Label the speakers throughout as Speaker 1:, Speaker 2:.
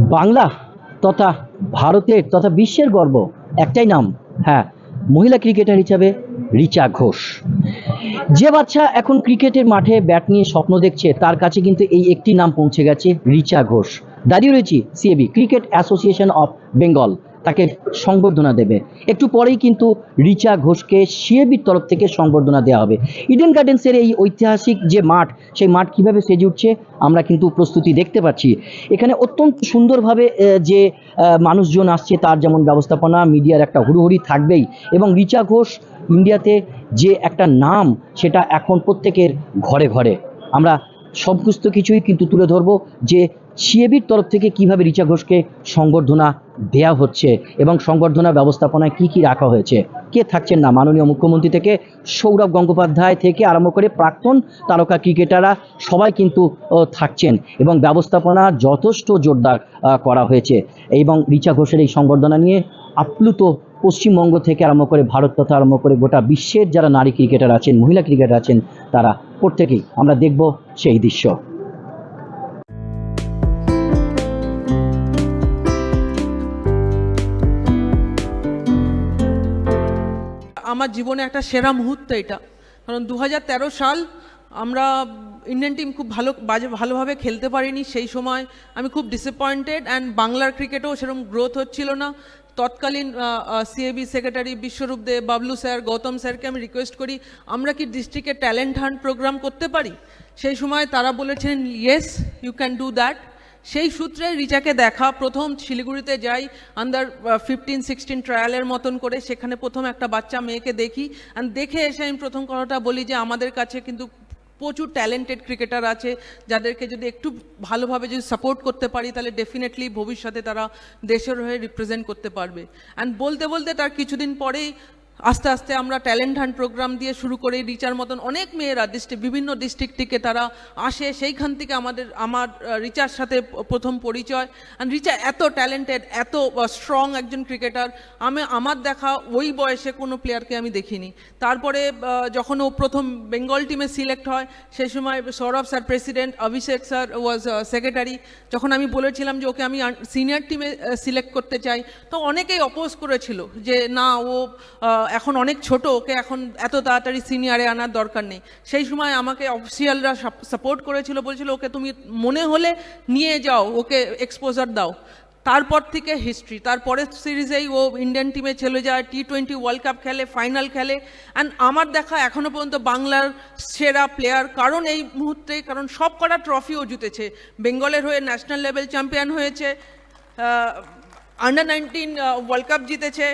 Speaker 1: বাংলা তথা ভারতের তথা বিশ্বের গর্ব একটাই নাম। হ্যাঁ মহিলা ক্রিকেটার হিসাবে রিচা ঘোষ। যে বাচ্চা এখন ক্রিকেটের মাঠে ব্যাট নিয়ে স্বপ্ন দেখছে, তার কাছে কিন্তু এই একটি নাম পৌঁছে গেছে রিচা ঘোষ। দাঁড়িয়ে রয়েছি CAB cricket association of Bengal তাকে সংবর্ধনা দেবে। একটু পরেই কিন্তু রিচা ঘোষকে সিএবির তরফ থেকে সংবর্ধনা দেওয়া হবে। ইডেন গার্ডেন্সের এই ঐতিহাসিক যে মাঠ, সেই মাঠ কীভাবে সেজে উঠছে আমরা কিন্তু প্রস্তুতি দেখতে পাচ্ছি। এখানে অত্যন্ত সুন্দরভাবে যে মানুষজন আসছে, তার যেমন ব্যবস্থাপনা, মিডিয়ার একটা হুড়োহুড়ি থাকবেই এবং রিচা ঘোষ ইন্ডিয়াতে যে একটা নাম, সেটা এখন প্রত্যেকের ঘরে ঘরে। আমরা সমস্ত কিছুই কিন্তু তুলে ধরবো যে সিএবির তরফ থেকে কীভাবে রিচা ঘোষকে সংবর্ধনা দেয়া হচ্ছে এবং সংবর্ধনা ব্যবস্থাপনায় কি কি রাখা হয়েছে? কে থাকছেন না? মাননীয় মুখ্যমন্ত্রী থেকে সৌরভ গঙ্গোপাধ্যায় থেকে আরম্ভ করে প্রাক্তন তারকা ক্রিকেটাররা সবাই কিন্তু থাকছেন এবং ব্যবস্থাপনা যথেষ্ট জোরদার করা হয়েছে। এবং রিচা ঘোষের এই সংবর্ধনা নিয়ে আপ্লুত পশ্চিমবঙ্গ থেকে আরম্ভ করে ভারত তথা আরম্ভ করে গোটা বিশ্বের যারা নারী ক্রিকেটার আছেন, মহিলা ক্রিকেটার আছেন, তারা প্রত্যেকেই আমরা দেখব সেই দৃশ্য।
Speaker 2: আমার জীবনে একটা সেরা মুহূর্ত এটা। কারণ দু হাজার তেরো সাল আমরা ইন্ডিয়ান টিম খুব ভালো, বাজে, ভালোভাবে খেলতে পারিনি। সেই সময় আমি খুব ডিসঅ্যাপয়েন্টেড অ্যান্ড বাংলার ক্রিকেটেও সেরকম গ্রোথ হচ্ছিল না। তৎকালীন CAB secretary Biswarup De Bablu sir Gautam স্যারকে আমি রিকোয়েস্ট করি, আমরা কি ডিস্ট্রিক্টে ট্যালেন্ট হান্ট প্রোগ্রাম করতে পারি? সেই সময় তারা বলেছেন yes you can do that সেই সূত্রে রিচাকে দেখা, প্রথম শিলিগুড়িতে যাই আন্ডার ফিফটিন সিক্সটিন ট্রায়ালের মতন করে, সেখানে প্রথম একটা বাচ্চা মেয়েকে দেখি অ্যান্ড দেখে এসে আমি প্রথম কথাটা বলি যে, আমাদের কাছে কিন্তু প্রচুর ট্যালেন্টেড ক্রিকেটার আছে, যাদেরকে যদি একটু ভালোভাবে যদি সাপোর্ট করতে পারি, তাহলে ডেফিনেটলি ভবিষ্যতে তারা দেশের হয়ে রিপ্রেজেন্ট করতে পারবে। অ্যান্ড বলতে বলতে তার কিছুদিন পরেই আস্তে আস্তে আমরা ট্যালেন্ট হান্ট প্রোগ্রাম দিয়ে শুরু করে। রিচার মতন অনেক মেয়েরা ডিস্ট্রিক্ট বিভিন্ন ডিস্ট্রিক্ট থেকে তারা আসে। সেইখান থেকে আমাদের, আমার রিচার সাথে প্রথম পরিচয়। অ্যান্ড রিচা এত ট্যালেন্টেড এত স্ট্রং একজন ক্রিকেটার আমি, আমার দেখা ওই বয়সে কোনো প্লেয়ারকে আমি দেখিনি। তারপরে যখন ও প্রথম বেঙ্গল টিমে সিলেক্ট হয় সেই সময় Sourav sir president Abhishek sir was secretary যখন আমি বলেছিলাম যে ওকে আমি সিনিয়র টিমে সিলেক্ট করতে চাই, তো অনেকেই অপোজ করেছিল যে না, ও এখন অনেক ছোট, ওকে এখন এত তাড়াতাড়ি সিনিয়রে আনার দরকার নেই। সেই সময় আমাকে অফিসিয়ালরা সাপোর্ট করেছিল, বলছিল, ওকে তুমি মনে হলে নিয়ে যাও, ওকে এক্সপোজার দাও। তারপর থেকে হিস্ট্রি তারপরের সিরিজেই ও ইন্ডিয়ান টিমে চলে যায় টি টোয়েন্টি ওয়ার্ল্ড কাপ খেলে ফাইনাল খেলে। অ্যান্ড আমার দেখা এখনও পর্যন্ত বাংলার সেরা প্লেয়ার কারণ এই মুহূর্তে, কারণ সব কটা ট্রফিও জিতেছে। বেঙ্গলের হয়ে ন্যাশনাল লেভেল চ্যাম্পিয়ন হয়েছে আন্ডার নাইনটিন ওয়ার্ল্ড কাপ জিতেছে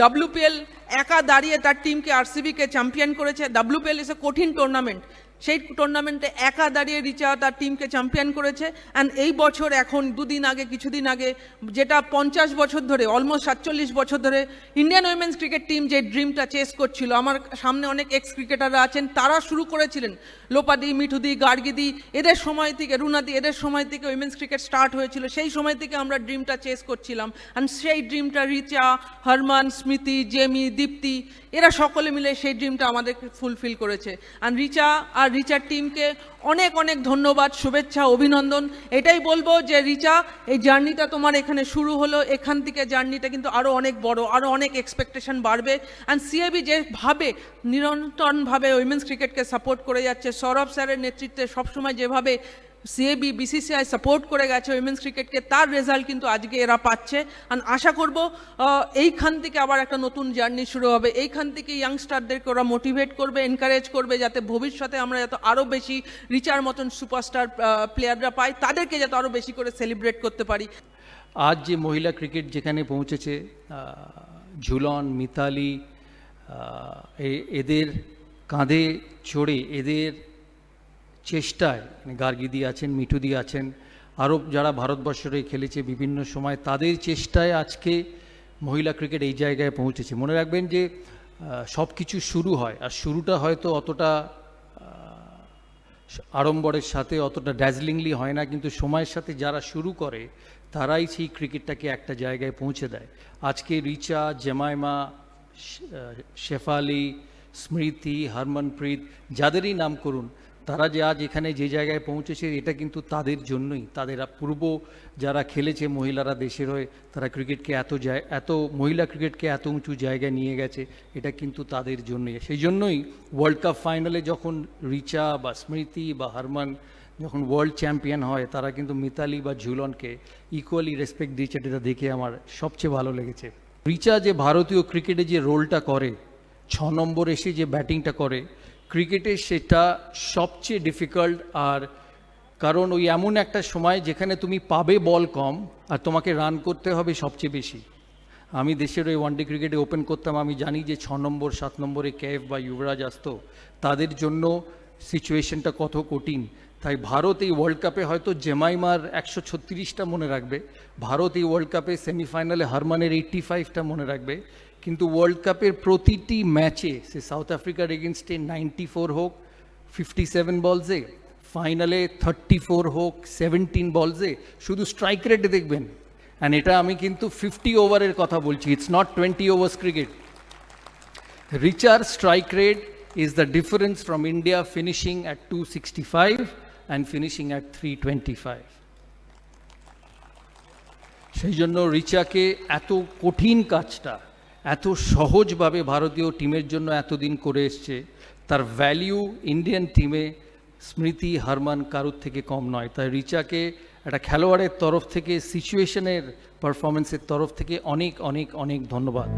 Speaker 2: ডাব্লিউপিএল একা দাঁড়িয়ে তার টিমকে আরসিবিকে চ্যাম্পিয়ন করেছে ডাব্লিউপিএল ইস এ কঠিন টুর্নামেন্ট সেই টুর্নামেন্টে একা দাঁড়িয়ে রিচা তার টিমকে চ্যাম্পিয়ন করেছে অ্যান্ড এই বছর এখন দুদিন আগে, কিছুদিন আগে, যেটা পঞ্চাশ বছর ধরে অলমোস্ট সাতচল্লিশ বছর ধরে ইন্ডিয়ান উইমেন্স ক্রিকেট টিম যে ড্রিমটা চেস করছিল, আমার সামনে অনেক এক্স ক্রিকেটাররা আছেন, তারা শুরু করেছিলেন। লোপাদি, মিঠুদি, গার্গিদি, এদের সময় থেকে, রুনাদি, এদের সময় থেকে উইমেন্স ক্রিকেট স্টার্ট হয়েছিল, সেই সময় থেকে আমরা ড্রিমটা চেস করছিলাম। অ্যান্ড সেই ড্রিমটা রিচা, হরমান, স্মৃতি, জেমি, দীপ্তি, এরা সকলে মিলে সেই ড্রিমটা আমাদের ফুলফিল করেছে। অ্যান্ড রিচা আর রিচার টিমকে অনেক অনেক ধন্যবাদ, শুভেচ্ছা, অভিনন্দন। এটাই বলব যে, রিচা, এই জার্নিটা তোমার এখানে শুরু হলো। এখান থেকে জার্নিটা কিন্তু আরও অনেক বড় আরও অনেক এক্সপেকটেশন বাড়বে। অ্যান্ড সিএবি যেভাবে নিরন্তরভাবে উইমেন্স ক্রিকেটকে সাপোর্ট করে যাচ্ছে, সৌরভ স্যারের নেতৃত্বে সবসময় যেভাবে সিএবি বিসিসিআই সাপোর্ট করে গেছে উইমেন্স ক্রিকেটকে তার রেজাল্ট কিন্তু আজকে এরা পাচ্ছে। আর আশা করব এইখান থেকে আবার একটা নতুন জার্নি শুরু হবে। এইখান থেকে ইয়াংস্টারদেরকে ওরা মোটিভেট করবে এনকারেজ করবে, যাতে ভবিষ্যতে আমরা যাতে আরও বেশি রিচার মতন সুপারস্টার প্লেয়াররা পাই, তাদেরকে যাতে আরও বেশি করে সেলিব্রেট করতে পারি।
Speaker 3: আজ যে মহিলা ক্রিকেট যেখানে পৌঁছেছে ঝুলন, মিতালি এদের কাঁধে চড়ে, এদের চেষ্টায় মানে গার্গিদি আছেন মিঠুদি আছেন, আরও যারা ভারতবর্ষরে খেলেছে বিভিন্ন সময়, তাদের চেষ্টায় আজকে মহিলা ক্রিকেট এই জায়গায় পৌঁছেছে। মনে রাখবেন যে সব কিছু শুরু হয়, আর শুরুটা হয়তো অতটা আড়ম্বরের সাথে অতটা ড্যাজলিংলি হয় না, কিন্তু সময়ের সাথে যারা শুরু করে, তারাই সেই ক্রিকেটটাকে একটা জায়গায় পৌঁছে দেয়। আজকে রিচা, জেমাইমা শেফালি, স্মৃতি, হরমনপ্রীত, যাদেরই নাম করুন তারা যে আজ এখানে যে জায়গায় পৌঁছেছে, এটা কিন্তু তাদের জন্যই। তাদের পূর্ব যারা খেলেছে, মহিলারা দেশের হয়ে, তারা ক্রিকেটকে এত এত মহিলা ক্রিকেটকে এত উঁচু জায়গায় নিয়ে গেছে, এটা কিন্তু তাদের জন্যই। সেই জন্যই ওয়ার্ল্ড কাপ ফাইনালে যখন রিচা বা স্মৃতি বা হারমান যখন ওয়ার্ল্ড চ্যাম্পিয়ন হয়, তারা কিন্তু মিতালি বা ঝুলনকে ইকুয়ালি রেসপেক্ট দিয়েছে, এটা দেখে আমার সবচেয়ে ভালো লেগেছে। রিচা যে ভারতীয় ক্রিকেটে যে রোলটা করে, ছ নম্বর এসে যে ব্যাটিংটা করে ক্রিকেটে সেটা সবচেয়ে ডিফিকাল্ট আর কারণ ওই এমন একটা সময় যেখানে তুমি পাবে বল কম আর তোমাকে রান করতে হবে সবচেয়ে বেশি। আমি দেশের ওই ওয়ানডে ক্রিকেটে ওপেন করতাম, আমি জানি যে ছ নম্বর, সাত নম্বরে ক্যাফ বা যুবরাজ আসতো, তাদের জন্য সিচুয়েশনটা কত কঠিন। তাই ভারত এই ওয়ার্ল্ড কাপে হয়তো জেমাইমার একশো ছত্রিশটা মনে রাখবে, ভারত এই ওয়ার্ল্ড কাপে সেমিফাইনালে হারমানের এইট্টি ফাইভটা মনে রাখবে কিন্তু ওয়ার্ল্ড কাপের প্রতিটি ম্যাচে সে সাউথ আফ্রিকার এগেনস্টে নাইনটি ফোর হোক ফিফটি সেভেন বলসে ফাইনালে থার্টি ফোর হোক সেভেন্টিন বলসে শুধু স্ট্রাইক রেট দেখবেন অ্যান্ড এটা আমি কিন্তু ফিফটি ওভারের কথা বলছি it's not twenty overs cricket Richar strike rate is the difference from India finishing at 265 and finishing at 325. সেই জন্য রিচাকে এত কঠিন কাজটা এত সহজভাবে ভারতীয় টিমের জন্য এতদিন করে এসছে। তার ভ্যালিউ ইন্ডিয়ান টিমে স্মৃতি হারমান কারুর থেকে কম নয়। তাই রিচাকে একটা খেলোয়াড়ের তরফ থেকে সিচুয়েশনের পারফরমেন্সের তরফ থেকে অনেক অনেক অনেক ধন্যবাদ।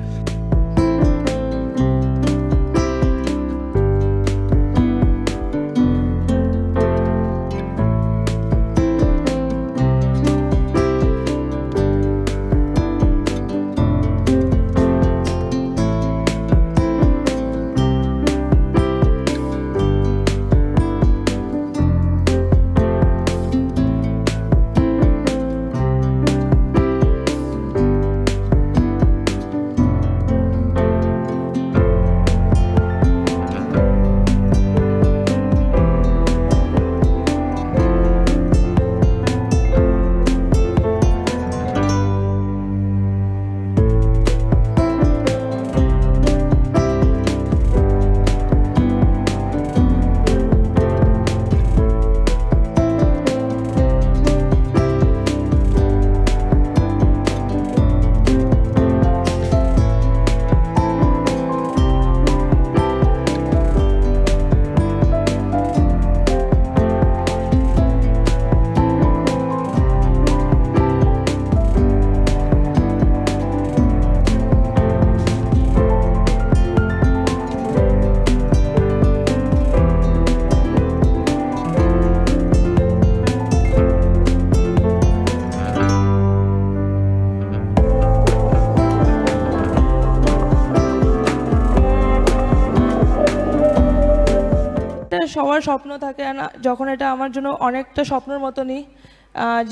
Speaker 4: সবার স্বপ্ন থাকে না, যখন এটা আমার জন্য অনেকটা স্বপ্নের মতনই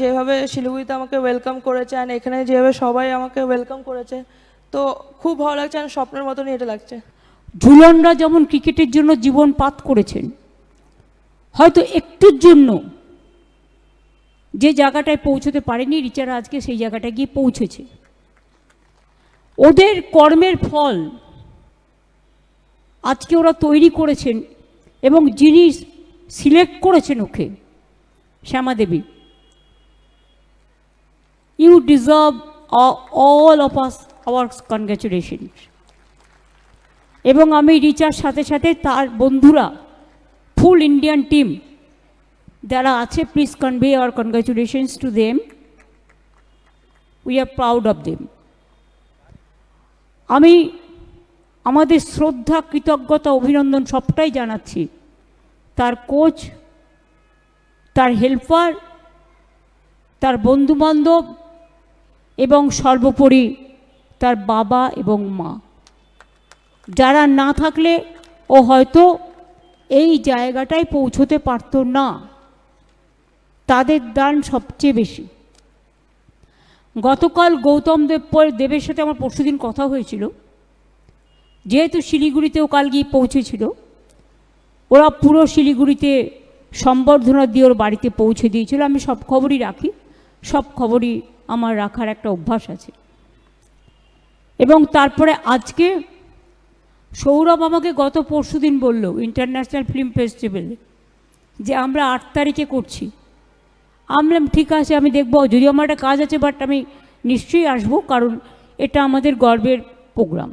Speaker 4: যেভাবে শিলিগুড়িতে আমাকে ওয়েলকাম করেছে আর এখানে যেভাবে সবাই আমাকে ওয়েলকাম করেছে, তো খুব ভালো লাগছে আর স্বপ্নের মতনই এটা লাগছে।
Speaker 5: ঝুলনরা যেমন ক্রিকেটের জন্য জীবন পাত করেছেন, হয়তো একটুর জন্য যে জায়গাটায় পৌঁছতে পারেনি, রিচারা আজকে সেই জায়গাটায় গিয়ে পৌঁছেছে। ওদের কর্মের ফল আজকে ওরা তৈরি করেছেন এবং যিনি সিলেক্ট করেছেন ওকে Shyama Devi you deserve all of us our congratulations এবং আমি রিচার সাথে সাথে তার বন্ধুরা ফুল ইন্ডিয়ান টিম যারা আছে please convey our congratulations to them we are proud of them আমি আমাদের শ্রদ্ধা, কৃতজ্ঞতা, অভিনন্দন সবটাই জানাচ্ছি। তার কোচ তার হেল্পার তার বন্ধুবান্ধব এবং সর্বোপরি তার বাবা এবং মা। যারা না থাকলে ও হয়তো এই জায়গাটায় পৌঁছতে পারতো না, তাদের দান সবচেয়ে বেশি। গতকাল গৌতম দেবপর দেবের সাথে আমার পরশুদিন কথা হয়েছিল। যেহেতু শিলিগুড়িতেও কাল গিয়ে পৌঁছেছিল, ওরা পুরো শিলিগুড়িতে সম্বর্ধনা দিয়ে ওর বাড়িতে পৌঁছে দিয়েছিল। আমি সব খবরই রাখি, সব খবরই আমার রাখার একটা অভ্যাস আছে। এবং তারপরে আজকে সৌরভ আমাকে গত পরশুদিন বলল ইন্টারন্যাশনাল ফিল্ম ফেস্টিভ্যালে যে আমরা আট তারিখে করছি। আমি বললাম, ঠিক আছে, আমি দেখব। যদি আমার একটা কাজ আছে বাট আমি নিশ্চয়ই আসব, কারণ এটা আমাদের গর্বের প্রোগ্রাম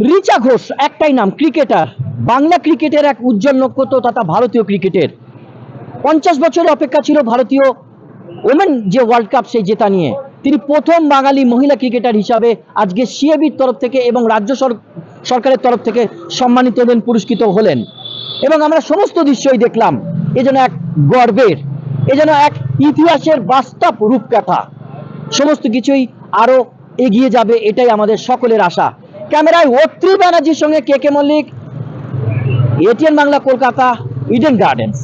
Speaker 1: রিচা ঘোষ, একটাই নাম, ক্রিকেটার। বাংলা ক্রিকেটের এক উজ্জ্বল নক্ষত্র, তথা ভারতীয় ক্রিকেটের। পঞ্চাশ বছরের অপেক্ষা ছিল ভারতীয় ওমেন যে ওয়ার্ল্ড কাপ সেই জেতা নিয়ে। তিনি প্রথম বাঙালি মহিলা ক্রিকেটার হিসাবে আজকে সিএবির তরফ থেকে এবং রাজ্য সরকারের তরফ থেকে সম্মানিত হলেন পুরস্কৃত হলেন। এবং আমরা সমস্ত দৃশ্যই দেখলাম। এ যেন এক গর্বের, এ যেন এক ইতিহাসের বাস্তব রূপকথা। সমস্ত কিছুই আরও এগিয়ে যাবে, এটাই আমাদের সকলের আশা। ক্যামেরায় অত্রি ব্যানার্জির সঙ্গে K K Mallick ATN Bangla Kolkata Eden Gardens